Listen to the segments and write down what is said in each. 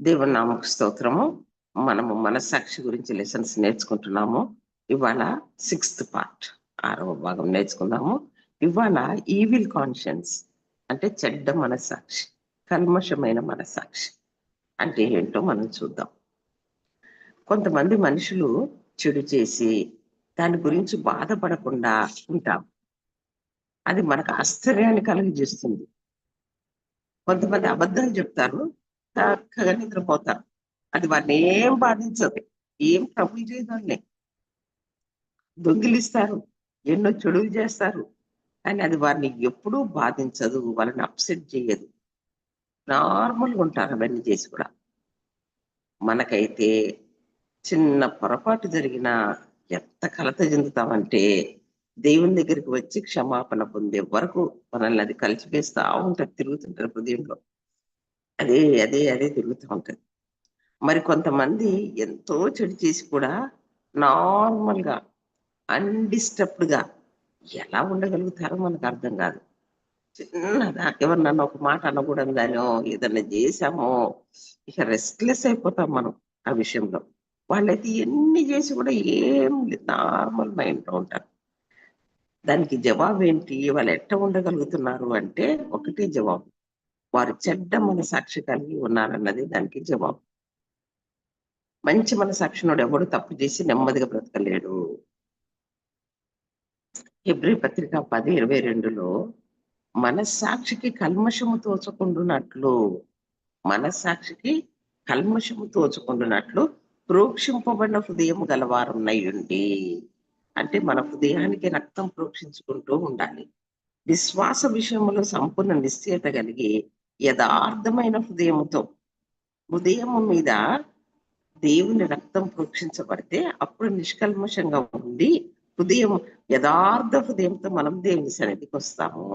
దేవుని స్తోత్రము. మనము మనస్సాక్షి గురించి లెసన్స్ నేర్చుకుంటున్నాము. ఇవాళ సిక్స్త్ పార్ట్ ఆరవ భాగం నేర్చుకుందాము. ఇవాళ ఈవిల్ కాన్షియన్స్ అంటే చెడ్డ మనస్సాక్షి కల్మషమైన మనస్సాక్షి అంటే ఏంటో మనం చూద్దాం. కొంతమంది మనుషులు చెడు చేసి దాని గురించి బాధపడకుండా ఉంటాం. అది మనకు ఆశ్చర్యాన్ని కలిగజేస్తుంది. కొంతమంది అబద్ధాలు చెప్తారు చక్కగా నిద్రపోతారు అది వారిని ఏం బాధించదు. ఏం ట్రబుల్ చేయదాన్ని. దొంగిలిస్తారు. ఎన్నో చెడులు చేస్తారు. కానీ అది వారిని ఎప్పుడూ బాధించదు. వాళ్ళని అప్సెట్ చేయదు. నార్మల్గా ఉంటారు అవన్నీ చేసి కూడా. మనకైతే చిన్న పొరపాటు జరిగినా ఎంత కలత చెందుతామంటే దేవుని దగ్గరికి వచ్చి క్షమాపణ పొందే వరకు మనల్ని అది కలిసిపేస్తా ఉంటుంది తిరుగుతుంటారు హృదయంలో. అదే అదే అదే తిరుగుతూ ఉంటుంది. మరి కొంతమంది ఎంతో చెడు చేసి కూడా నార్మల్గా అన్డిస్టర్బ్డ్గా ఎలా ఉండగలుగుతారో మనకు అర్థం కాదు. చిన్నదా ఎవరినన్నా ఒక మాట అనకూడదానో ఏదన్నా చేసామో ఇక రెస్ట్లెస్ అయిపోతాం మనం ఆ విషయంలో. వాళ్ళైతే ఎన్ని చేసి కూడా ఏం నార్మల్ మైండ్లో ఉంటారు. దానికి జవాబు ఏంటి వాళ్ళు ఎట్ట ఉండగలుగుతున్నారు అంటే ఒకటే జవాబు. వారు చెడ్డ మనసాక్షి కలిగి ఉన్నారన్నది దానికి జవాబు. మంచి మనసాక్షినోడు ఎవడు తప్పు చేసి నెమ్మదిగా బ్రతకలేడు? హెబ్రి పత్రిక పది ఇరవై రెండులో మనస్సాక్షికి కల్మషము తోచుకుంటున్నట్లు మనస్సాక్షికి కల్మషము తోచుకుంటున్నట్లు ప్రోక్షింపబడిన హృదయం గలవారున్నయ్యుండి అంటే మన హృదయానికి రక్తం ప్రోక్షించుకుంటూ ఉండాలి. విశ్వాస విషయంలో సంపూర్ణ నిశ్చయత కలిగి యథార్థమైన హృదయముతో. హృదయము మీద దేవుని రక్తం ప్రోక్షించబడితే అప్పుడు నిష్కల్మషంగా ఉండి హృదయం యథార్థ హృదయంతో మనం దేవుని సన్నిధికి వస్తాము.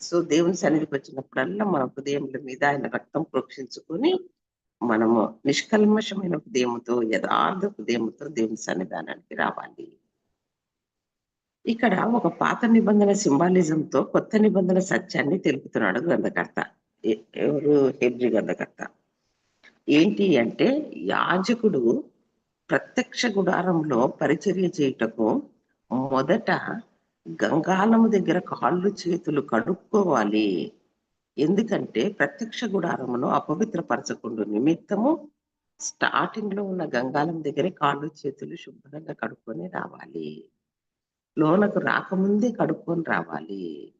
సో దేవుని సన్నిధికి వచ్చినప్పుడల్లా మన హృదయముల మీద ఆయన రక్తం ప్రోక్షించుకొని మనము నిష్కల్మషమైన హృదయముతో యథార్థ హృదయముతో దేవుని సన్నిధానానికి రావాలి. ఇక్కడ ఒక పాత నిబంధన సింబాలిజంతో కొత్త నిబంధన సత్యాన్ని తెలుపుతున్నాడు గ్రంథకర్త. ఎవరు? హెబ్రి గ్రంథకర్త. ఏంటి అంటే యాజకుడు ప్రత్యక్ష గుడారంలో పరిచర్య చేయుటకు మొదట గంగాలము దగ్గర కాళ్ళు చేతులు కడుక్కోవాలి. ఎందుకంటే ప్రత్యక్ష గుడారమును అపవిత్రపరచకుండా నిమిత్తము స్టార్టింగ్లో ఉన్న గంగాలం దగ్గరే కాళ్ళు చేతులు శుభ్రంగా కడుక్కొని రావాలి. లోనకు రాకముందే కడుక్కొని రావాలి.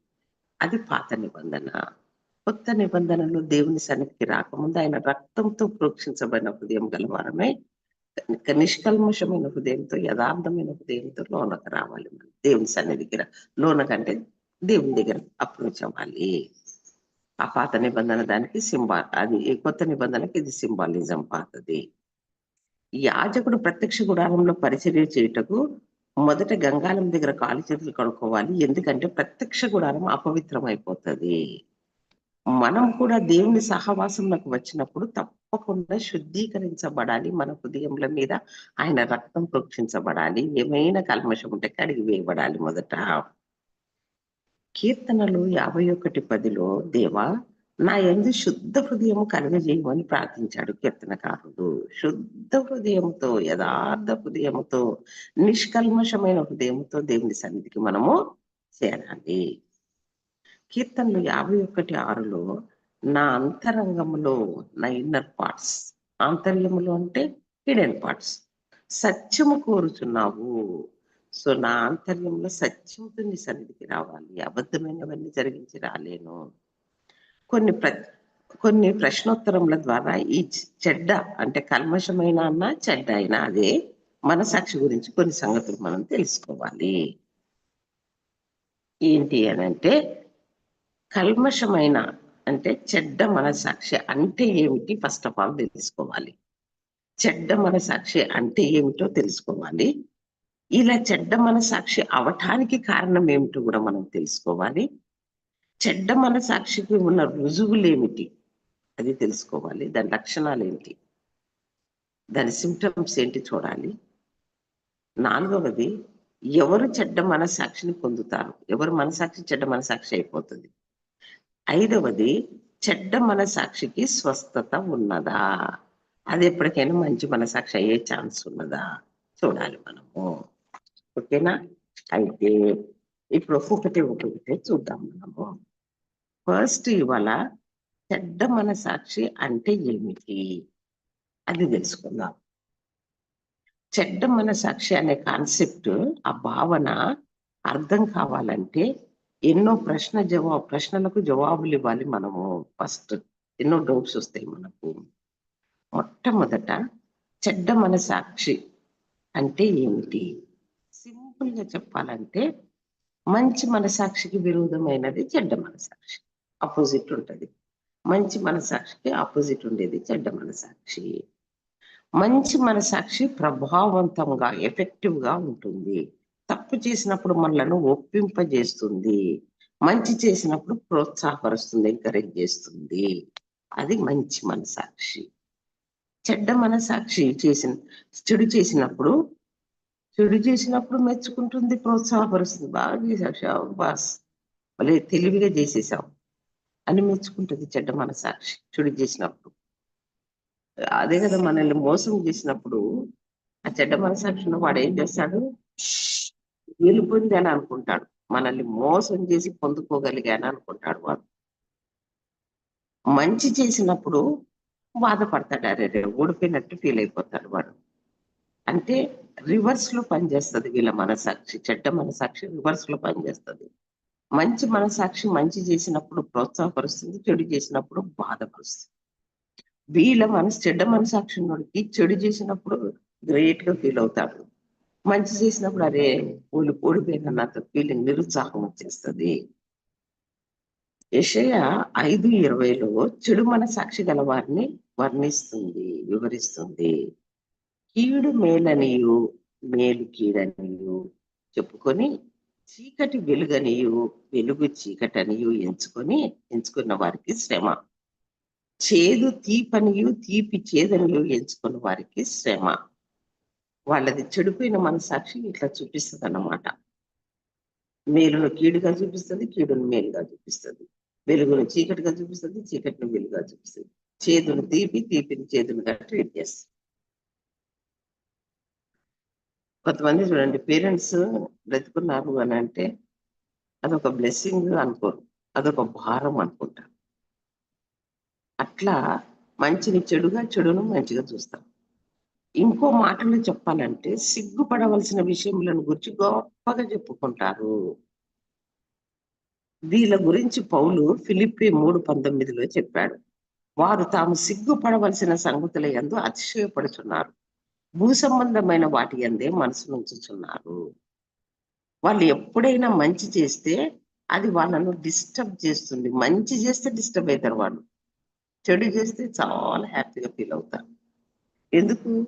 అది పాత నిబంధన. కొత్త నిబంధనలు దేవుని సన్నిధికి రాకముందు ఆయన రక్తంతో ప్రోక్షించబడిన హృదయం గలవారమే నిష్కల్మషమైన హృదయంతో యథార్థమైన హృదయంతో లోనకు రావాలి. మనం దేవుని సన్నిధికి లోనకంటే దేవుని దగ్గర అప్రోచ్ అవ్వాలి ఆ పాత నిబంధన దానికి సింబా అది కొత్త నిబంధనకి ఇది సింబాలిజం పాతది. యాజకుడు ప్రత్యక్ష గుడారంలో పరిచర్య చేయుటకు మొదట గంగాలం దగ్గర కాలు చేతులు కడుక్కోవాలి. ఎందుకంటే ప్రత్యక్ష గుడారం అపవిత్రం అయిపోతుంది మనం కూడా దేవుని సహవాసంలోకి వచ్చినప్పుడు తప్పకుండా శుద్ధీకరించబడాలి. మన హృదయముల మీద ఆయన రక్తం ప్రోక్షించబడాలి. ఏమైనా కల్మషం ఉంటే కడిగి వేయబడాలి మొదట. కీర్తనలు యాభై ఒకటి పదిలో దేవా నా ఎందు శుద్ధ హృదయము కలుగజేయమని ప్రార్థించాడు కీర్తనకారుడు శుద్ధ హృదయంతో యథార్థ హృదయముతో నిష్కల్మషమైన హృదయంతో దేవుని సన్నిధికి మనము చేరాలి. కీర్తనలు యాభై ఒకటి ఆరులో నా అంతరంగములో నా ఇన్నర్ పార్ట్స్. ఆంతర్యములు అంటే హిడెన్ పార్ట్స్. సత్యము కోరుచున్నావు. సో నా ఆంతర్యంలో సత్యంతో నీ సన్నిధికి రావాలి. అబద్ధమైనవన్నీ జరిగించి రాలేను. కొన్ని ప్ర కొన్ని ప్రశ్నోత్తరముల ద్వారా ఈ చెడ్డ అంటే కల్మషమైన అన్న చెడ్డ అయినా అదే మనసాక్షి గురించి కొన్ని సంగతులు మనం తెలుసుకోవాలి. ఏంటి అని అంటే కల్మషమైన అంటే చెడ్డ మనసాక్షి అంటే ఏమిటి ఫస్ట్ ఆఫ్ ఆల్ తెలుసుకోవాలి. చెడ్డ మనసాక్షి అంటే ఏమిటో తెలుసుకోవాలి. ఇలా చెడ్డ మనసాక్షి అవటానికి కారణం ఏమిటో కూడా మనం తెలుసుకోవాలి. చెడ్డ మనసాక్షికి ఉన్న రుజువులు ఏమిటి అది తెలుసుకోవాలి. దాని లక్షణాలు ఏంటి దాని సిమ్టమ్స్ ఏంటి చూడాలి. నాలుగవది ఎవరు చెడ్డ మనసాక్షిని పొందుతారు? ఎవరు మనసాక్షి చెడ్డ మనసాక్షి అయిపోతుంది? ఐదవది చెడ్డ మనసాక్షికి స్వస్థత ఉన్నదా? అది ఎప్పటికైనా మంచి మనసాక్షి అయ్యే ఛాన్స్ ఉన్నదా? చూడాలి మనము. ఓకేనా? అయితే ఇప్పుడు ఒక్కొక్కటి ఒక్కొక్కటి చూద్దాం మనము. ఫస్ట్ ఇవాళ చెడ్డ మనసాక్షి అంటే ఏమిటి? అది తెలుసుకుందాం. చెడ్డ మనసాక్షి అనే కాన్సెప్ట్ ఆ భావన అర్థం కావాలంటే ఎన్నో ప్రశ్న జవాబు ప్రశ్నలకు జవాబులు ఇవ్వాలి మనము ఫస్ట్. ఎన్నో డౌట్స్ వస్తాయి మనకు. మొట్టమొదట చెడ్డ మనసాక్షి అంటే ఏమిటి? సింపుల్గా చెప్పాలంటే మంచి మనసాక్షికి విరోధమైనది చెడ్డ మనసాక్షి ఆపోజిట్ ఉంటుంది. మంచి మనసాక్షికి ఆపోజిట్ ఉండేది చెడ్డ మనసాక్షి మంచి మనసాక్షి ప్రభావవంతంగా ఎఫెక్టివ్గా ఉంటుంది. తప్పు చేసినప్పుడు మనలను ఒప్పింపజేస్తుంది. మంచి చేసినప్పుడు ప్రోత్సాహపరుస్తుంది ఎంకరేజ్ చేస్తుంది. అది మంచి మనసాక్షి చెడ్డ మనసాక్షి చేసిన చెడు చేసినప్పుడు చెడు చేసినప్పుడు మెచ్చుకుంటుంది ప్రోత్సాహపరుస్తుంది. బాగా చేసావు బాస్. మళ్ళీ తెలివిగా చేసేసాం అని మెచ్చుకుంటుంది చెడ్డ మనసాక్షి చెడు చేసినప్పుడు. అదే కదా మనల్ని మోసం చేసినప్పుడు ఆ చెడ్డ మనసాక్షిని వాడు ఏం చేస్తాడు? వెళ్ళిపోయింది అని అనుకుంటాడు. మనల్ని మోసం చేసి పొందుకోగలిగాను అనుకుంటాడు వాడు. మంచి చేసినప్పుడు బాధపడతాడు. అరే రే ఓడిపోయినట్టు ఫీల్ అయిపోతాడు వాడు. అంటే రివర్స్లో పనిచేస్తుంది వీళ్ళ మనసాక్షి చెడ్డ మనసాక్షి రివర్స్లో పనిచేస్తుంది. మంచి మనసాక్షి మంచి చేసినప్పుడు ప్రోత్సాహపరుస్తుంది చెడు చేసినప్పుడు బాధపరుస్తుంది. వీళ్ళ మనసు చెడ్డ మనసాక్షి ఉన్నోడికి చెడు చేసినప్పుడు గ్రేట్గా ఫీల్ అవుతాడు. మంచి చేసినప్పుడు అరే ఓడి ఓడిపోయినంత ఫీలింగ్ నిరుత్సాహం వచ్చేస్తుంది. యషయ ఐదు ఇరవైలో చెడు మనసాక్షి గల వారిని వర్ణిస్తుంది వివరిస్తుంది. కీడు మేలనియు మేలు కీడనియు చెప్పుకొని చీకటి వెలుగనియు వెలుగు చీకటనియు ఎంచుకొని ఎంచుకున్న వారికి శ్రమ. చేదు తీపనియు తీపి చేదనియు ఎంచుకున్న వారికి శ్రమ. వాళ్ళది చెడిపోయిన మనసాక్షి ఇట్లా చూపిస్తుంది అన్నమాట మేలును కీడుగా చూపిస్తుంది కీడును మేలుగా చూపిస్తుంది. వెలుగును చీకటిగా చూపిస్తుంది చీకటిని వెలుగుగా చూపిస్తుంది. చేదును తీపి తీపిని చేదునుగా ట్రీట్ చేస్తుంది కొంతమంది చూడండి పేరెంట్స్ బ్రతుకున్నారు అని అంటే అదొక బ్లెస్సింగ్ అనుకోరు అదొక భారం అనుకుంటారు. అట్లా మంచిని చెడుగా చెడును మంచిగా చూస్తాం. ఇంకో మాటలో చెప్పాలంటే సిగ్గుపడవలసిన విషయములను గురించి గొప్పగా చెప్పుకుంటారు. వీళ్ళ గురించి పౌలు ఫిలిప్పి మూడు పంతొమ్మిదిలో చెప్పాడు. వారు తాము సిగ్గుపడవలసిన సంగతుల ఎందు అతిశయపడుతున్నారు భూ సంబంధమైన వాటి అందే మనసు ఉంచుచున్నారు వాళ్ళు ఎప్పుడైనా మంచి చేస్తే అది వాళ్ళను డిస్టర్బ్ చేస్తుంది. మంచి చేస్తే డిస్టర్బ్ అవుతారు వాళ్ళు. చెడు చేస్తే చాలా హ్యాపీగా ఫీల్ అవుతారు. ఎందుకు?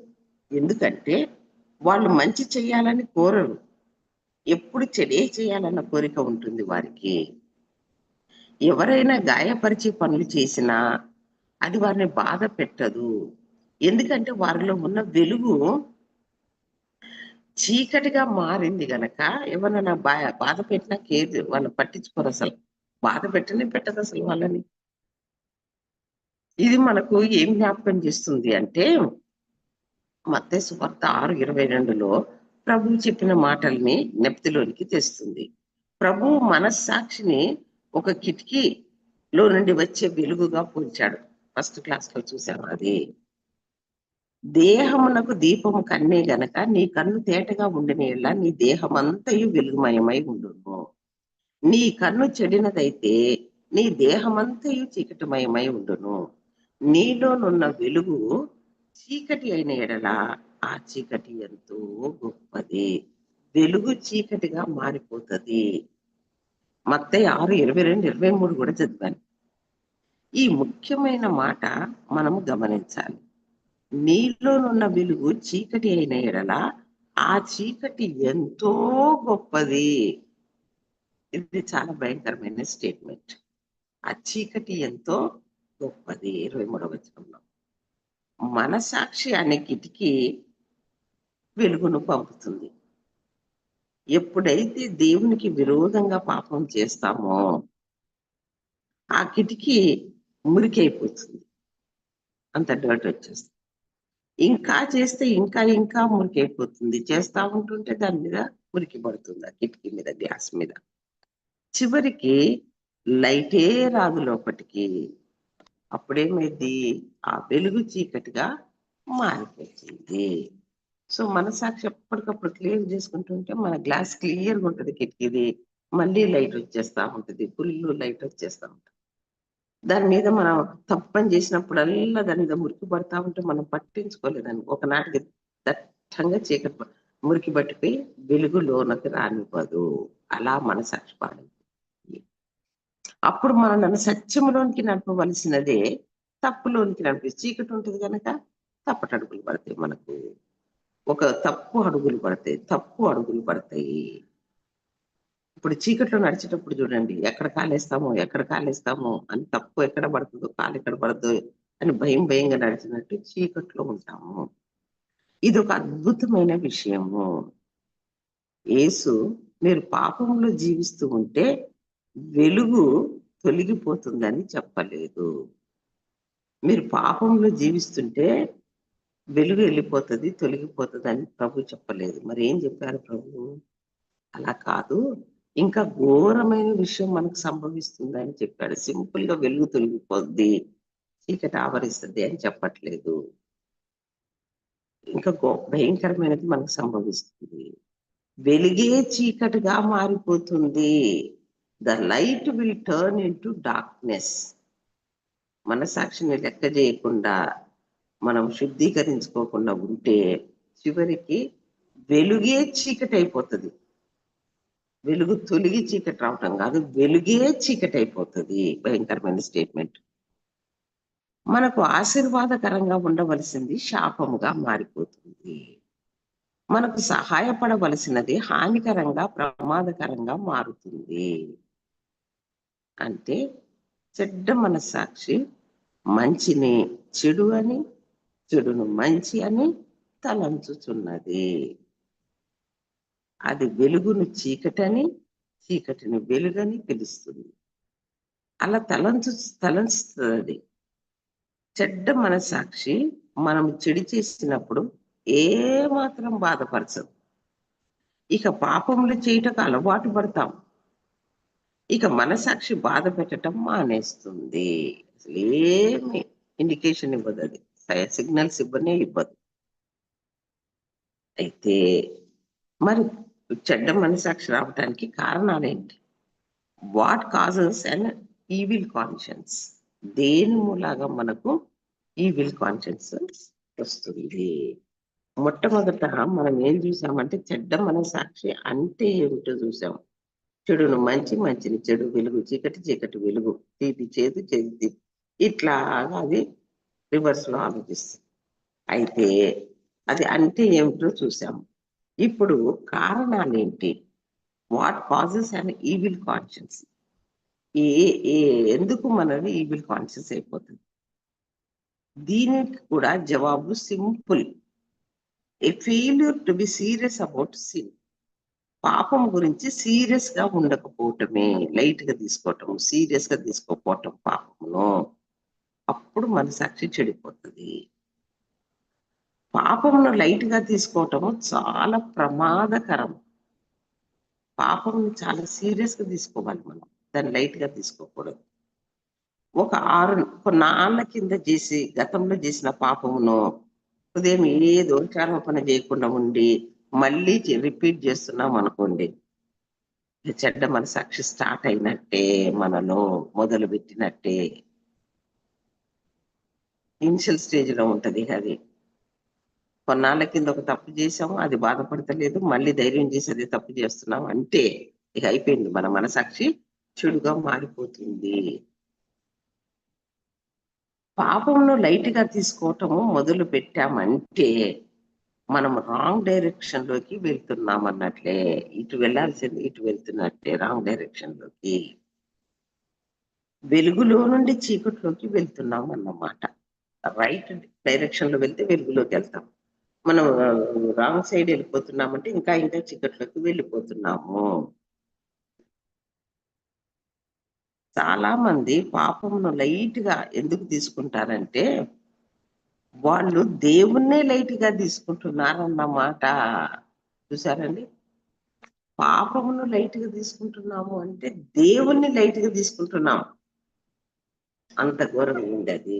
ఎందుకంటే వాళ్ళు మంచి చేయాలని కోరరు. ఎప్పుడు చెడే చేయాలన్న కోరిక ఉంటుంది వారికి. ఎవరైనా గాయపరిచే పనులు చేసినా అది వారిని బాధ పెట్టదు. ఎందుకంటే వారిలో ఉన్న వెలుగు చీకటిగా మారింది గనక ఎవరైనా బా బాధ పెట్టినా కేర్ వాళ్ళు పట్టించుకోరు అసలు. బాధ పెట్టనే పెట్టదు అసలు వాళ్ళని. ఇది మనకు ఏం జ్ఞాపకం చేస్తుంది అంటే మత్తే సువార్త ఆరు ఇరవై రెండులో ప్రభు చెప్పిన మాటల్ని నెప్తిలోనికి తెస్తుంది. ప్రభు మనస్సాక్షిని ఒక కిటికీలో నుండి వచ్చే వెలుగుగా పోల్చాడు. ఫస్ట్ క్లాస్లో అది? దేహమునకు దీపము కన్నే గనక నీ కన్ను తేటగా ఉండిన నీ దేహమంతయు వెలుగుమయమై ఉండును. నీ కన్ను చెడినదైతే నీ దేహమంతయు చీకటిమయమై ఉండును. నీలోనున్న వెలుగు చీకటి అయిన ఎడల ఆ చీకటి ఎంతో గొప్పది. వెలుగు చీకటిగా మారిపోతుంది. మత్తయి ఆరు ఇరవై రెండు ఇరవై మూడు కూడా చదివాను. ఈ ముఖ్యమైన మాట మనము గమనించాలి. నీలోనున్న వెలుగు చీకటి అయిన ఎడల ఆ చీకటి ఎంతో గొప్పది. ఇది చాలా భయంకరమైన స్టేట్మెంట్. ఆ చీకటి ఎంతో గొప్పది ఇరవై మూడవ వచనంలో. మనసాక్షి అనే కిటికీ వెలుగును పంపుతుంది. ఎప్పుడైతే దేవునికి విరోధంగా పాపం చేస్తామో ఆ కిటికీ మురికి అయిపోతుంది అంత డర్ట్ వచ్చేస్తుంది. ఇంకా చేస్తే ఇంకా ఇంకా మురికి అయిపోతుంది చేస్తా ఉంటుంటే దాని మీద మురికి పడుతుంది ఆ కిటికీ మీద గ్లాస్ మీద. చివరికి లైటే రాదు లోపటికి. అప్పుడేమైంది? ఆ వెలుగు చీకటిగా మారిపోతుంది సో మనసాక్షి ఎప్పటికప్పుడు క్లియర్ చేసుకుంటుంటే మన గ్లాస్ క్లియర్గా ఉంటుంది కిటికీది. మళ్ళీ లైట్ వచ్చేస్తా ఉంటుంది. ఫుల్ లైట్ వచ్చేస్తా ఉంటుంది. దాని మీద మనం తప్పని చేసినప్పుడల్లా దాని మీద మురికి పడతా ఉంటే మనం పట్టించుకోలేదని ఒకనాటికి దట్టంగా చీకటి మురికి పట్టిపోయి వెలుగు లోనకి రానివ్వదు. అలా మన పాడింది అప్పుడు మనం నన్ను సత్యములోనికి నడపవలసినదే తప్పులోనికి నడిపి చీకటి ఉంటుంది కనుక తప్పటి అడుగులు పడతాయి మనకు. ఒక తప్పు అడుగులు పడతాయి తప్పు అడుగులు పడతాయి. ఇప్పుడు చీకట్లో నడిచేటప్పుడు చూడండి ఎక్కడ కాలేస్తామో ఎక్కడ కాలేస్తామో అని తప్పు ఎక్కడ పడుతుందో కాలు ఎక్కడ పడుతుందో అని భయం భయంగా నడిచినట్టు చీకట్లో ఉంటాము. ఇది ఒక అద్భుతమైన విషయము. యేసు మీరు పాపంలో జీవిస్తూ ఉంటే వెలుగు తొలగిపోతుందని చెప్పలేదు. మీరు పాపంలో జీవిస్తుంటే వెలుగు వెళ్ళిపోతుంది తొలగిపోతుంది అని ప్రభు చెప్పలేదు. మరి ఏం చెప్పారు ప్రభు? అలా కాదు. ఇంకా ఘోరమైన విషయం మనకు సంభవిస్తుంది అని చెప్పాడు. సింపుల్గా వెలుగు తొలగిపోద్ది చీకటి ఆవరిస్తుంది అని చెప్పట్లేదు. ఇంకా గో భయంకరమైనది మనకు సంభవిస్తుంది. వెలుగే చీకటిగా మారిపోతుంది. The light will turn into darkness మనసాక్షిని లెక్క చేయకుండా మనం శుద్ధీకరించుకోకుండా ఉంటే చివరికి వెలుగే చీకటి అయిపోతుంది. వెలుగు తొలిగి చీకటి రావటం కాదు వెలుగే చీకటి అయిపోతుంది భయంకరమైన స్టేట్మెంట్ మనకు ఆశీర్వాదకరంగా ఉండవలసింది శాపముగా మారిపోతుంది. మనకు సహాయపడవలసినది హానికరంగా ప్రమాదకరంగా మారుతుంది. అంటే చెడ్డ మనస్సాక్షి మంచిని చెడు అని చెడును మంచి అని తలంచుచున్నది. అది వెలుగును చీకటని చీకటిని వెలుగని పిలుస్తుంది. అలా తలంచు తలంచుతుంది. అది చెడ్డ మనసాక్షి మనం చెడు చేసినప్పుడు ఏ మాత్రం బాధపరచదు. ఇక పాపములు చేయటకు అలవాటు పడతాం. ఇక మనసాక్షి బాధ పెట్టడం మానేస్తుంది. అసలు ఏమి ఇండికేషన్ ఇవ్వదు అది. సిగ్నల్స్ ఇవ్వనే ఇవ్వదు. అయితే మరి చెడ్డ మనసాక్షి రావటానికి కారణాలేంటి? What causes and evil conscience దేని మూలాగా మనకు ఈవిల్ కాన్షియన్స్ వస్తుంది? మొట్టమొదట మనం ఏం చూసామంటే చెడ్డ మనసాక్షి అంటే ఏమిటో చూసాం. చెడును మంచి మంచిని చెడు వెలుగు చీకటి చీకటి వెలుగు తీపి చేదు చేదు. తీపి ఇట్లాగా అది రివర్స్లో ఆలోచిస్తుంది. అయితే అది అంటే ఏమిటో చూసాము ఇప్పుడు కారణాలు ఏంటి what causes and evil conscience ఏ ఏ ఎందుకు మనది ఈవిల్ కాన్షియస్ అయిపోతుంది? దీనికి కూడా జవాబు simple. A failure to be serious about sin పాపం గురించి సీరియస్గా ఉండకపోవటమే లైట్గా తీసుకోవటం సీరియస్గా తీసుకోకపోవటం పాపమును. అప్పుడు మన సాక్షి చెడిపోతుంది. పాపమును లైట్గా తీసుకోవటము చాలా ప్రమాదకరం. పాపమును చాలా సీరియస్గా తీసుకోవాలి మనం. దాన్ని లైట్గా తీసుకోకూడదు. ఒక ఆరు కొన్నాళ్ళ కింద చేసి గతంలో చేసిన పాపమును ఉదయం ఏ దోషారోపణ చేయకుండా ఉండి మళ్ళీ రిపీట్ చేస్తున్నాం అనుకోండి. చెడ్డ మన సాక్షి స్టార్ట్ అయినట్టే మనలో మొదలు పెట్టినట్టే ఇనిషియల్ స్టేజ్లో ఉంటది అది. కొన్నాళ్ళ కింద ఒక తప్పు చేసాము అది బాధపడతలేదు మళ్ళీ ధైర్యం చేసి అదే తప్పు చేస్తున్నాం అంటే ఇక అయిపోయింది. మన మనసాక్షి చెడుగా మారిపోతుంది. పాపంను లైట్గా తీసుకోవటము మొదలు పెట్టామంటే మనం రాంగ్ డైరెక్షన్లోకి వెళ్తున్నాం అన్నట్లే. ఇటు వెళ్ళాల్సింది ఇటు వెళ్తున్నట్లే రాంగ్ డైరెక్షన్లోకి. వెలుగులో నుండి చీకట్లోకి వెళ్తున్నాం అన్నమాట. రైట్ డైరెక్షన్లో వెళ్తే వెలుగులోకి వెళ్తాం. మనం రాంగ్ సైడ్ వెళ్ళిపోతున్నామంటే ఇంకా ఇంకా చీకట్లోకి వెళ్ళిపోతున్నాము. చాలా మంది పాపమును లైట్గా ఎందుకు తీసుకుంటారంటే వాళ్ళు దేవుణ్ణే లైట్గా తీసుకుంటున్నారన్నమాట. చూసారండి? పాపమును లైట్గా తీసుకుంటున్నాము అంటే దేవుణ్ణి లైట్గా తీసుకుంటున్నాం. అంత ఘోరంగా ఉంది అది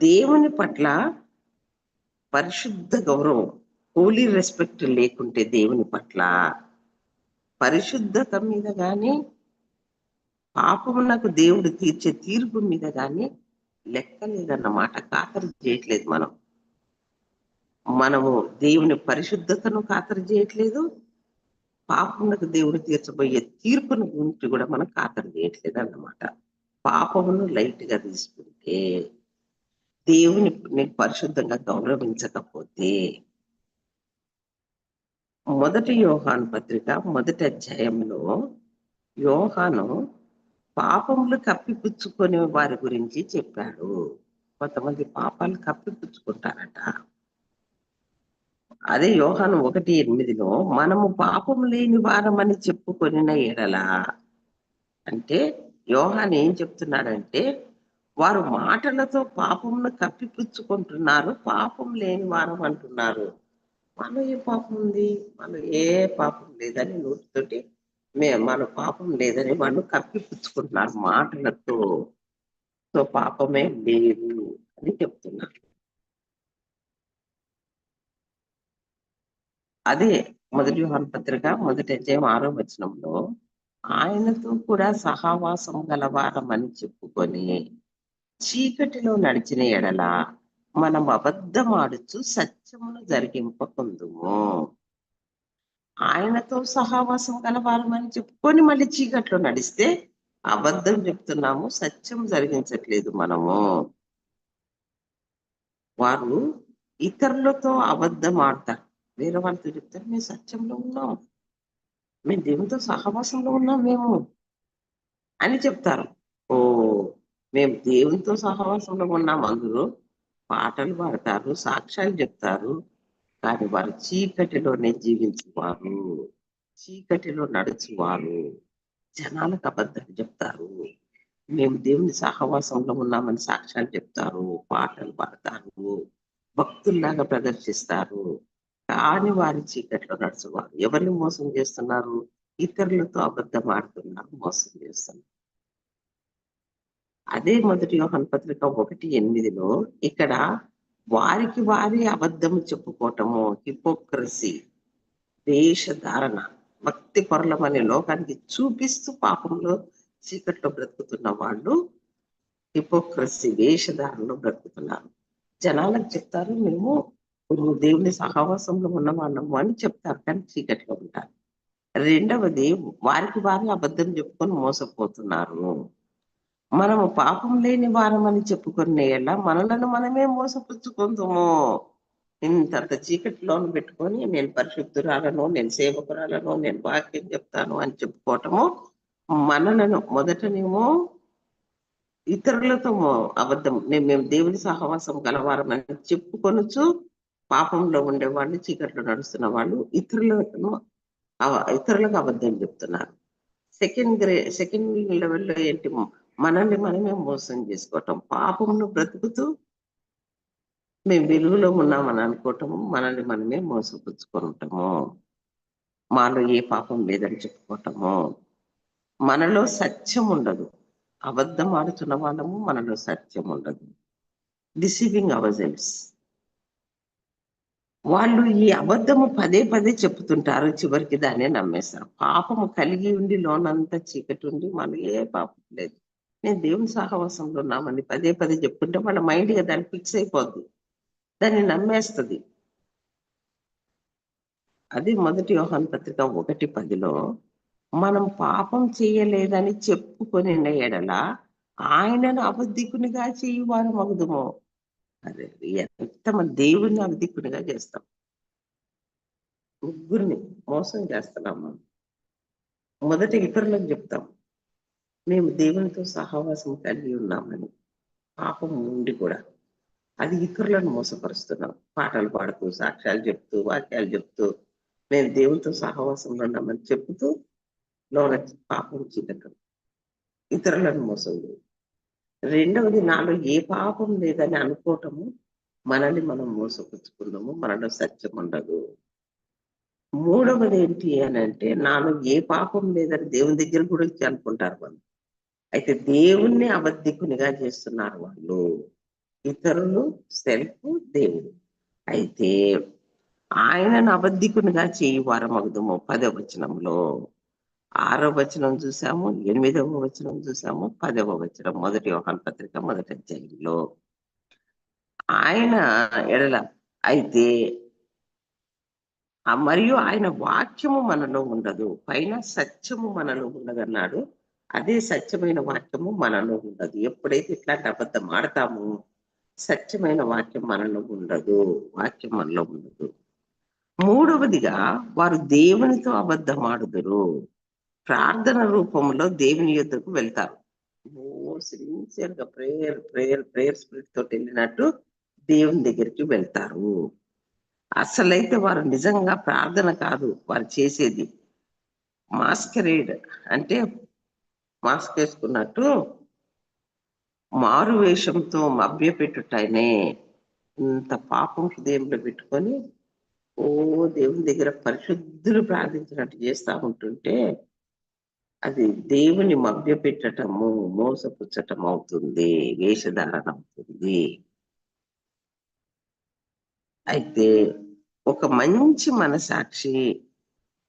దేవుని పట్ల పరిశుద్ధ గౌరవం హోలీ రెస్పెక్ట్ లేకుంటే దేవుని పట్ల పరిశుద్ధత మీద కానీ పాపమునకు దేవుడు తీర్చే తీర్పు మీద కానీ లెక్క లేదన్నమాట ఖాతరు చేయట్లేదు మనం. మనము దేవుని పరిశుద్ధతను ఖాతరు చేయట్లేదు పాపమునకు దేవుడు తీర్చబోయే తీర్పును గురించి కూడా మనం ఖాతరు చేయట్లేదు అన్నమాట పాపమును లైట్గా తీసుకుంటే దేవుని నేను పరిశుద్ధంగా గౌరవించకపోతే మొదటి యోహాను పత్రిక మొదటి అధ్యాయంలో యోహాను పాపములు కప్పిపుచ్చుకునే వారి గురించి చెప్పాడు. కొంతమంది పాపాలు కప్పిపుచ్చుకుంటారట. అదే యోహాను ఒకటి ఎనిమిదిలో మనము పాపం లేని వారమని చెప్పుకొనిన ఎడల అంటే యోహాన్ ఏం చెప్తున్నాడంటే వారు మాటలతో పాపమును కప్పిపుచ్చుకుంటున్నారు పాపం లేని వారం అంటున్నారు. మనలో ఏ పాపం ఉంది? మనలో ఏ పాపం లేదని నోటితోటి మే మన పాపం లేదని వాళ్ళు కప్పిపుచ్చుకుంటున్నారు మాటలతో. సో పాపమే లేదు అని చెప్తున్నారు. అదే మొదటి వ్యూహాన్ పత్రిక మొదటి అధ్యాయం ఆరో వచనంలో ఆయనతో కూడా సహవాసం గలవారమని చెప్పుకొని చీకటిలో నడిచిన ఎడల మనం అబద్ధమాడుచు సత్యమును జరిగింపకుందుము. ఆయనతో సహవాసం గలవారమని చెప్పుకొని మళ్ళీ చీకట్లో నడిస్తే అబద్ధం చెప్తున్నాము సత్యం జరిగించట్లేదు మనము. వారు ఇతరులతో అబద్ధం ఆడతారు వేరే వాళ్ళతో చెప్తారు మేము సత్యంలో ఉన్నాం మేము దేవునితో సహవాసంలో ఉన్నాం మేము అని చెప్తారు. ఓ మేము దేవునితో సహవాసంలో ఉన్నాం అందరూ. పాటలు పాడతారు సాక్ష్యాలు చెప్తారు. కానీ వారు చీకటిలోనే జీవించేవారు చీకటిలో నడుచువారు జనాలకు అబద్ధాలు చెప్తారు. మేము దేవుని సహవాసంలో ఉన్నామని సాక్ష్యాలు చెప్తారు పాటలు పాడతారు భక్తుల్లాగా ప్రదర్శిస్తారు. కానీ వారి చీకట్లో నడుచువారు. ఎవరిని మోసం చేస్తున్నారు? ఇతరులతో అబద్ధం ఆడుతున్నారు మోసం చేస్తున్నారు. అదే మొదటి యోహన్ పత్రిక ఒకటి ఎనిమిదిలో ఇక్కడ వారికి వారి అబద్ధం చెప్పుకోవటము హిపోక్రసీ వేషధారణ భక్తి పరులమనే లోకానికి చూపిస్తూ పాపంలో చీకట్లో బ్రతుకుతున్న వాళ్ళు హిపోక్రసీ వేషధారణలో బ్రతుకుతున్నారు. జనాలకు చెప్తారు మేము నువ్వు దేవుని సహవాసంలో ఉన్న వాళ్ళము అని చెప్తారు కానీ చీకట్లో ఉంటారు. రెండవది వారికి వారి అబద్ధం చెప్పుకొని మోసపోతున్నారు. మనము పాపం లేని వారమని చెప్పుకునే ఎలా మనలను మనమే మోసపుచ్చుకుందాము. ఇంతంత చీకటిలోను పెట్టుకొని నేను పరిశుద్ధురాలను నేను సేవకురాలను నేను వాక్యం చెప్తాను అని చెప్పుకోవటము మనలను మొదటనేమో ఇతరులతో అబద్ధం నేను మేము దేవుని సహవాసం గలవారమని చెప్పుకొనొచ్చు పాపంలో ఉండేవాళ్ళు చీకట్లో నడుస్తున్న వాళ్ళు ఇతరులను ఇతరులకు అబద్ధం చెప్తున్నారు. సెకండ్ గ్రే సెకండ్ లెవెల్లో ఏంటి మనల్ని మనమే మోసం చేసుకోవటం పాపమును బ్రతుకుతూ మేము వెలుగులో ఉన్నామని అనుకోవటము మనల్ని మనమే మోసపుచ్చుకుంటాము మాలో ఏ పాపం లేదని చెప్పుకోవటము. మనలో సత్యం ఉండదు. అబద్ధం ఆడుతున్న వాళ్ళము మనలో సత్యం ఉండదు. డిసీవింగ్ అవజెల్స్ వాళ్ళు ఈ అబద్ధము పదే పదే చెప్తుంటారు చివరికి దాన్నే నమ్మేస్తారు. పాపము కలిగి ఉండి లోనంతా చీకటి ఉండి మనం ఏ పాపం లేదు. నేను దేవుని సహవాసంలో ఉన్నామని పదే పదే చెప్పుకుంటే వాళ్ళ మైండ్గా దాన్ని ఫిక్స్ అయిపోద్ది. దాన్ని నమ్మేస్తుంది. అది మొదటి యోహాన్ పత్రిక ఒకటి పదిలో మనం పాపం చేయలేదని చెప్పుకొని ఎడల ఆయనను అబద్ధికునిగా చేయువారు మగుదుము. అదే ఎంత మన దేవుణ్ణి అబద్ధికునిగా చేస్తాం. ముగ్గురిని మోసం చేస్తున్నాం మనం. మొదట ఇతరులకు చెప్తాం. మేము దేవునితో సహవాసం కలిగి ఉన్నామని పాపం ఉండి కూడా అది ఇతరులను మోసపరుస్తున్నాం. పాటలు పాడుతూ సాక్ష్యాలు చెప్తూ వాక్యాలు చెప్తూ మేము దేవునితో సహవాసంలో ఉన్నామని చెప్తూ లోన పాపం చిన్న ఇతరులను మోసం చేయడం రెండవది నాలో ఏ పాపం లేదని అనుకోవటము మనల్ని మనం మోసపుచ్చుకుందాము మనలో సత్యం ఉండదు. మూడవది ఏంటి అని అంటే నాలో ఏ పాపం లేదని దేవుని దగ్గర కూడా అనుకుంటారు మనం అయితే దేవుణ్ణి అబద్ధికునిగా చేస్తున్నారు వాళ్ళు. ఇతరులు సెల్ఫ్ దేవుడు. అయితే ఆయనను అబద్ధికునిగా చేయి వారమగుదము పదవ వచనంలో. ఆరో వచనం చూసాము ఎనిమిదవ వచనం చూసాము పదవ వచనం మొదటి వ్యవహాన్ పత్రిక మొదటి అధ్యాయంలో. ఆయన ఎడల అయితే మరియు ఆయన వాక్యము మనలో ఉండదు పైన సత్యము మనలో ఉండదన్నాడు. అదే సత్యమైన వాక్యము మనలో ఉండదు. ఎప్పుడైతే ఇట్లాంటి అబద్ధం ఆడతామో సత్యమైన వాక్యం మనలో ఉండదు. వాక్యం మనలో ఉండదు. మూడవదిగా వారు దేవునితో అబద్ధం ఆడుదురు ప్రార్థన రూపంలో దేవుని యుద్ధకు వెళ్తారు. సిన్సియర్గా ప్రేయర్ ప్రేయర్ ప్రేయర్ స్పిరిట్ తోటి వెళ్ళినట్టు దేవుని దగ్గరికి వెళ్తారు. అసలైతే వారు నిజంగా ప్రార్థన కాదు. వారు చేసేది మాస్కరేడ్ అంటే మాస్క్ వేసుకున్నట్టు మారు వేషంతో మభ్యపెట్టుటనే ఇంత పాపం హృదయంలో పెట్టుకొని ఓ దేవుని దగ్గర పరిశుద్ధులు ప్రార్థించినట్టు చేస్తా ఉంటుంటే అది దేవుని మభ్య పెట్టటము మోసపుచ్చటం అవుతుంది వేషధారణ అవుతుంది. అయితే ఒక మంచి మనసాక్షి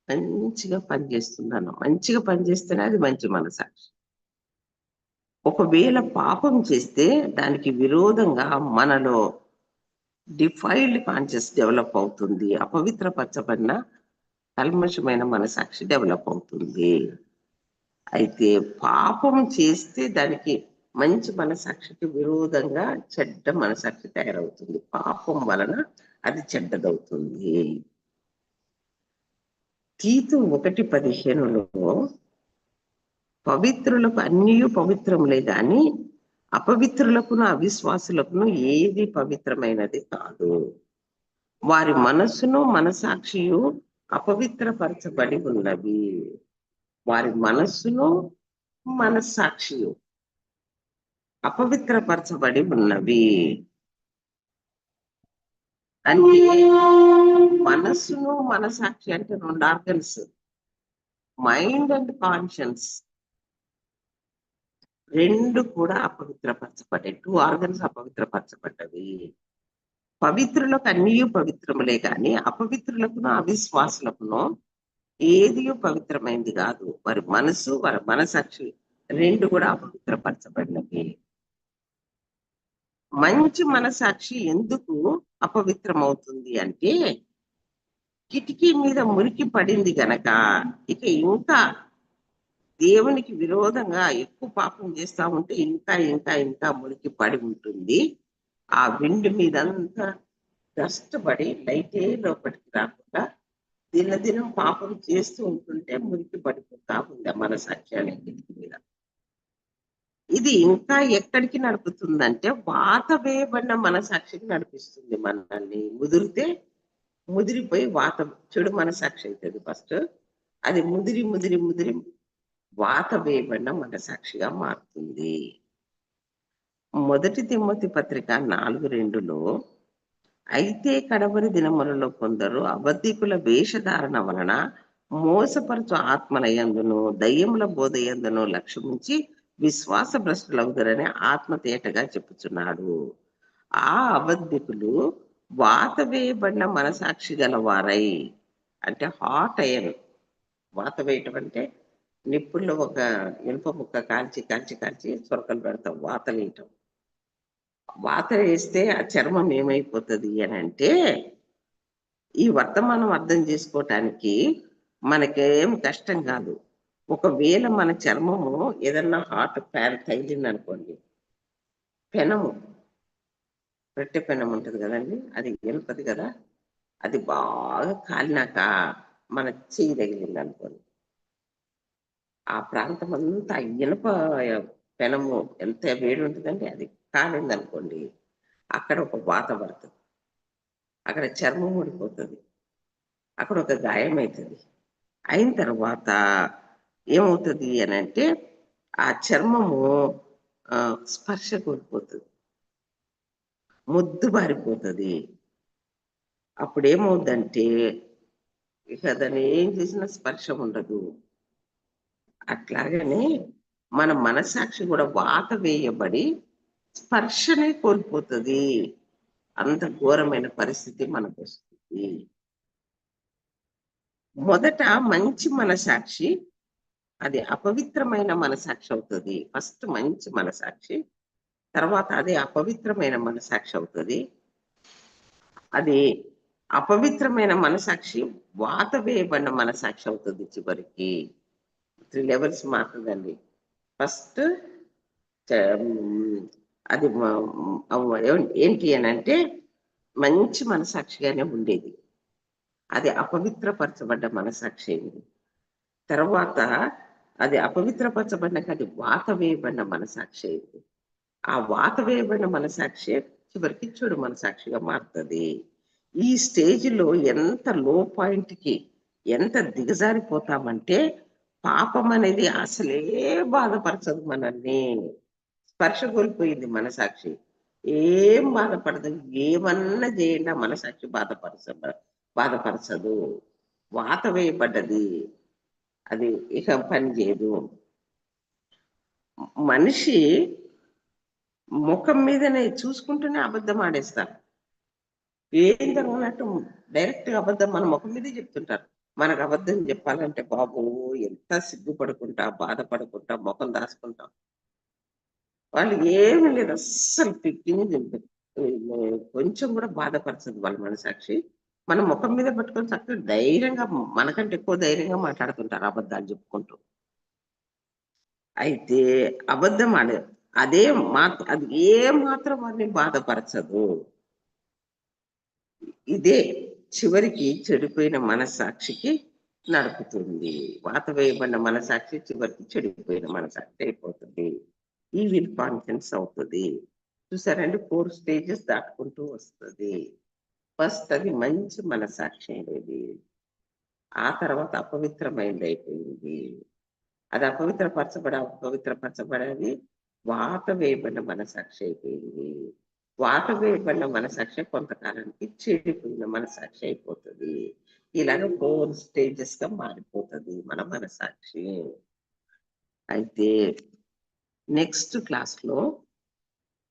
మంచిగా పనిచేస్తున్నాను మంచిగా పనిచేస్తేనే అది మంచి మనసాక్షి. ఒకవేళ పాపం చేస్తే దానికి విరోధంగా మనలో డిఫైల్డ్ కాన్షియస్ డెవలప్ అవుతుంది అపవిత్ర పచ్చబడిన కల్మషమైన మనసాక్షి డెవలప్ అవుతుంది. అయితే పాపం చేస్తే దానికి మంచి మనసాక్షికి విరోధంగా చెడ్డ మనసాక్షి తయారవుతుంది. పాపం వలన అది చెడ్డదవుతుంది. తీతు ఒకటి పదిహేనులో పవిత్రులకు అన్నీ పవిత్రములే గాని అపవిత్రులకును అవిశ్వాసులకును ఏది పవిత్రమైనది కాదు. వారి మనస్సును మనసాక్షియు అపవిత్రపరచబడి ఉన్నవి. వారి మనస్సును మనస్సాక్షియు అపవిత్రపరచబడి ఉన్నవి. అంటే మనస్సును మనసాక్షి అంటే రెండు ఆర్గన్స్. Mind and conscience. రెండు కూడా అపవిత్రపరచబడ్డాయి. టూ ఆర్గన్స్ అపవిత్రపరచబడ్డవి పవిత్రులకు అన్నీ పవిత్రములే కానీ అపవిత్రులకును అవిశ్వాసులకును ఏది పవిత్రమైంది కాదు. వారి మనసు వారి మనసాక్షి రెండు కూడా అపవిత్రపరచబడినవి. మంచి మనసాక్షి ఎందుకు అపవిత్రమవుతుంది అంటే కిటికీ మీద మురికి పడింది గనక ఇక ఇంకా దేవునికి విరోధంగా ఎక్కువ పాపం చేస్తా ఉంటే ఇంకా ఇంకా ఇంకా మురికి పడి ఉంటుంది. ఆ విండు మీదంతా డస్ట్ పడి లైటే లోపలికి రాకుండా దినదినం పాపం చేస్తూ ఉంటుంటే మురికి పడిపోతా ఉంది మన సాక్ష్యాల కిటికీ మీద. ఇది ఇంకా ఎక్కడికి నడుపుతుందంటే వాత వేయబడిన మనసాక్షికి నడిపిస్తుంది మనల్ని. ముదిరితే ముదిరిపోయి వాత చెడు మనసాక్షి అవుతుంది ఫస్ట్. అది ముదిరి ముదిరి ముదిరి వాత వేయబడిన మనసాక్షిగా మారుతుంది. మొదటి తిమ్మతి పత్రిక నాలుగు రెండులో అయితే కడవరి దినములలో కొందరు అబద్ధికుల వేషధారణ వలన మోసపరచు ఆత్మలయందును దయ్యముల బోధయందును లక్ష్యముంచి విశ్వాస భ్రష్టులవుతారని ఆత్మ తేటగా చెప్పుచున్నాడు. ఆ అబద్ధికులు వాత వేయబడిన మనసాక్షి గల వారై అంటే హాట్ అయర్ వాత వేయటం అంటే నిప్పుల్లో ఒక ఇనుప ముక్క కాల్చి కాల్చి కాల్చి సొరకలు పెడతాం వాత వేయటం వాత వేస్తే ఆ చర్మం ఏమైపోతుంది అని అంటే ఈ వర్తమానం అర్థం చేసుకోవటానికి మనకేం కష్టం కాదు. ఒకవేళ మన చర్మము ఏదన్నా హాట్ ప్యాన్ తగిలింది అనుకోండి పెనము రొట్టె పెనం ఉంటుంది కదండి అది ఎనుపది కదా అది బాగా కాలినాక మన చెయ్యి తగిలింది అనుకోండి ఆ ప్రాంతం అంతా ఇనుప పెనము ఎంత వేడి ఉంటుందండి అది కాలింది అనుకోండి అక్కడ ఒక వాత పడుతుంది అక్కడ చర్మం ఊడిపోతుంది అక్కడ ఒక గాయం అవుతుంది అయిన తర్వాత ఏమవుతుంది అని అంటే ఆ చర్మము స్పర్శ కోల్పోతుంది. ముద్దు బారిపోతుంది అప్పుడు ఏమవుతుందంటే ఇక దాన్ని ఏం చేసినా స్పర్శ ఉండదు. అట్లాగనే మన మనసాక్షి కూడా వాత వేయబడి స్పర్శనే కోల్పోతుంది. అంత ఘోరమైన పరిస్థితి మనకు వస్తుంది మొదట మంచి మనసాక్షి అది అపవిత్రమైన మనసాక్షి అవుతుంది. ఫస్ట్ మంచి మనసాక్షి తర్వాత అది అపవిత్రమైన మనసాక్షి అవుతుంది. అది అపవిత్రమైన మనసాక్షి వాత వేయబడిన మనసాక్షి అవుతుంది చివరికి. Three levels మారుతుందండి. ఫస్ట్ అది ఏంటి అని అంటే మంచి మనసాక్షిగానే ఉండేది. అది అపవిత్రపరచబడ్డ మనసాక్షి అయింది తర్వాత అది అపవిత్రపరచబడిన అది వాత వేయబడిన మనసాక్షి అయింది ఆ వాత వేయబడిన మనసాక్షి చివరికి చెడు మనసాక్షిగా మారుతుంది. ఈ స్టేజ్లో ఎంత లో పాయింట్కి ఎంత దిగజారిపోతామంటే పాపం అనేది అసలే బాధపరచదు మనల్ని. స్పర్శ కోల్పోయింది మనసాక్షి. ఏం బాధపడదు ఏమన్నా చేయండి ఆ మనసాక్షి బాధపరచ బాధపరచదు. వాత వేయబడ్డది అది ఇక పని చేయదు. మనిషి ముఖం మీదనే చూసుకుంటూనే అబద్ధం ఆడేస్తారు. ఏం జరగనట్టు డైరెక్ట్ అబద్ధం మన ముఖం మీదే చెప్తుంటారు. మనకు అబద్ధం చెప్పాలంటే బాబు ఎంత సిగ్గుపడుకుంటా బాధపడుకుంటా ముఖం దాచుకుంటాం. వాళ్ళు ఏమి లేదు. అస్సలు పిక్కింది కొంచెం కూడా బాధపరచదు వాళ్ళ మనసాక్షి. మనం ముఖం మీద పెట్టుకొని చక్కగా ధైర్యంగా మనకంటే ఎక్కువ ధైర్యంగా మాట్లాడుతుంటారు అబద్ధాలు చెప్పుకుంటూ. అయితే అబద్ధం అనే అదే మాత్రం అది ఏ మాత్రం వారిని బాధపరచదు. ఇదే చివరికి చెడిపోయిన మనసాక్షికి నడుపుతుంది. వాత వేయబడిన మనసాక్షి చివరికి చెడిపోయిన మనసాక్షి అయిపోతుంది. ఈ విల్ కాన్ఫిడెన్స్ అవుతుంది. చూసారండి? ఫోర్ స్టేజెస్ దాటుకుంటూ వస్తుంది. ఫస్ట్ అది మంచి మనసాక్షి అనేది. ఆ తర్వాత అపవిత్రమైనది అయిపోయింది అది అపవిత్రపరచబడ అపవిత్రపరచబడేది వాత వేయబడిన మనసాక్షి అయిపోయింది. వాత వేయబడిన మనసాక్షి కొంతకాలానికి చెడిపోయిన మనసాక్షి అయిపోతుంది. ఇలాగ ఫోర్ స్టేజెస్గా మారిపోతుంది మన మనసాక్షి అయితే నెక్స్ట్ క్లాస్లో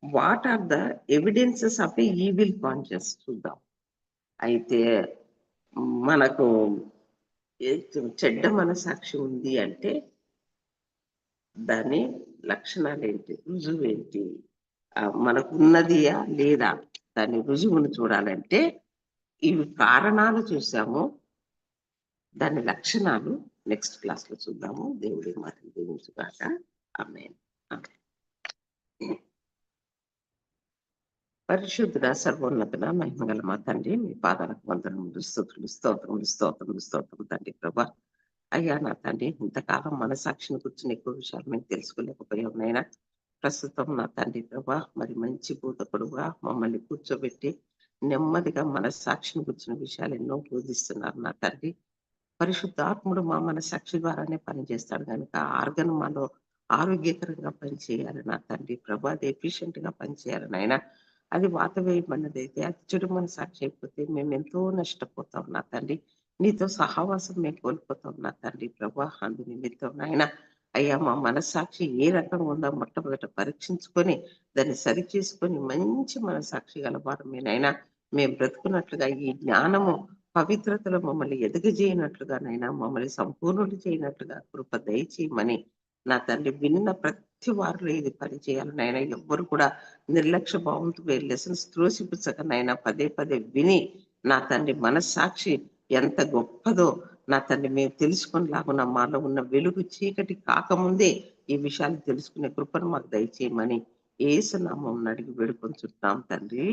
what are the evidences of a evil conscious చూద్దాం. అయితే మనకు చెడ్డ మనసాక్షి ఉంది అంటే దాని లక్షణాలు ఏంటి రుజువు ఏంటి మనకు ఉన్నదియా లేదా? దాని రుజువును చూడాలంటే ఇవి కారణాలు చూసాము దాని లక్షణాలు నెక్స్ట్ క్లాస్లో చూద్దాము. దేవుడి మాట దీవించుగాక ఆమె పరిశుద్ధుడ సర్వోన్నతుడ మహిమగల మా తండ్రి మీ పాదాలకు వందనములు స్తోత్రులు స్తోత్రములు స్తోత్రములు స్తోత్రములు తండ్రి ప్రభా. అయ్యా నా తండ్రి ఇంతకాలం మనసాక్షిని కూర్చుని ఎక్కువ విషయాలు మేము తెలుసుకోలేకపోయాం నైనా ప్రస్తుతం నా తండ్రి ప్రభా మరి మంచి బోధకుడుగా మమ్మల్ని కూర్చోబెట్టి నెమ్మదిగా మనసాక్షిని కూర్చున్న విషయాలు ఎన్నో బోధిస్తున్నారు నా తండ్రి. పరిశుద్ధాత్ముడు మా మనసాక్షి ద్వారానే పనిచేస్తాడు కనుక ఆర్గన్ మాలో ఆరోగ్యకరంగా పనిచేయాలి నా తండ్రి ప్రభా. అది ఎఫిషియెంట్గా పనిచేయాలి ఆయన అది వాత వేయమన్నదైతే అది చెడు మనసాక్షి అయిపోతే మేము ఎంతో నష్టపోతాం నా తండ్రి. నీతో సహవాసం మేము కోల్పోతాం నా తండ్రి ప్రభా. అందు నిమిత్తం నాయన అయ్యా మా మనసాక్షి ఏ రకంగా ఉందో మొట్టమొదట పరీక్షించుకొని దాన్ని సరి చేసుకొని మంచి మనసాక్షి గలవారమేనైనా మేము బ్రతుకున్నట్లుగా ఈ జ్ఞానము పవిత్రతలో మమ్మల్ని ఎదుగజేయనట్లుగానైనా మమ్మల్ని సంపూర్ణులు చేయనట్లుగా కృప దయచేయమని నా తండ్రి విన్న ప్రతి వారిలో ఇది పని చేయాలనైనా ఎవ్వరు కూడా నిర్లక్ష్య భావంతో లెసన్స్ త్రోసిపుచ్చక నైనా పదే పదే విని నా తండ్రి మనస్సాక్షి ఎంత గొప్పదో నా తండ్రి మేము తెలుసుకునేలాగున మాలో ఉన్న వెలుగు చీకటి కాకముందే ఈ విషయాలు తెలుసుకునే కృపను మాకు దయచేయమని ఏసునామం అడిగి వేడుకొని చుట్టాం తండ్రి.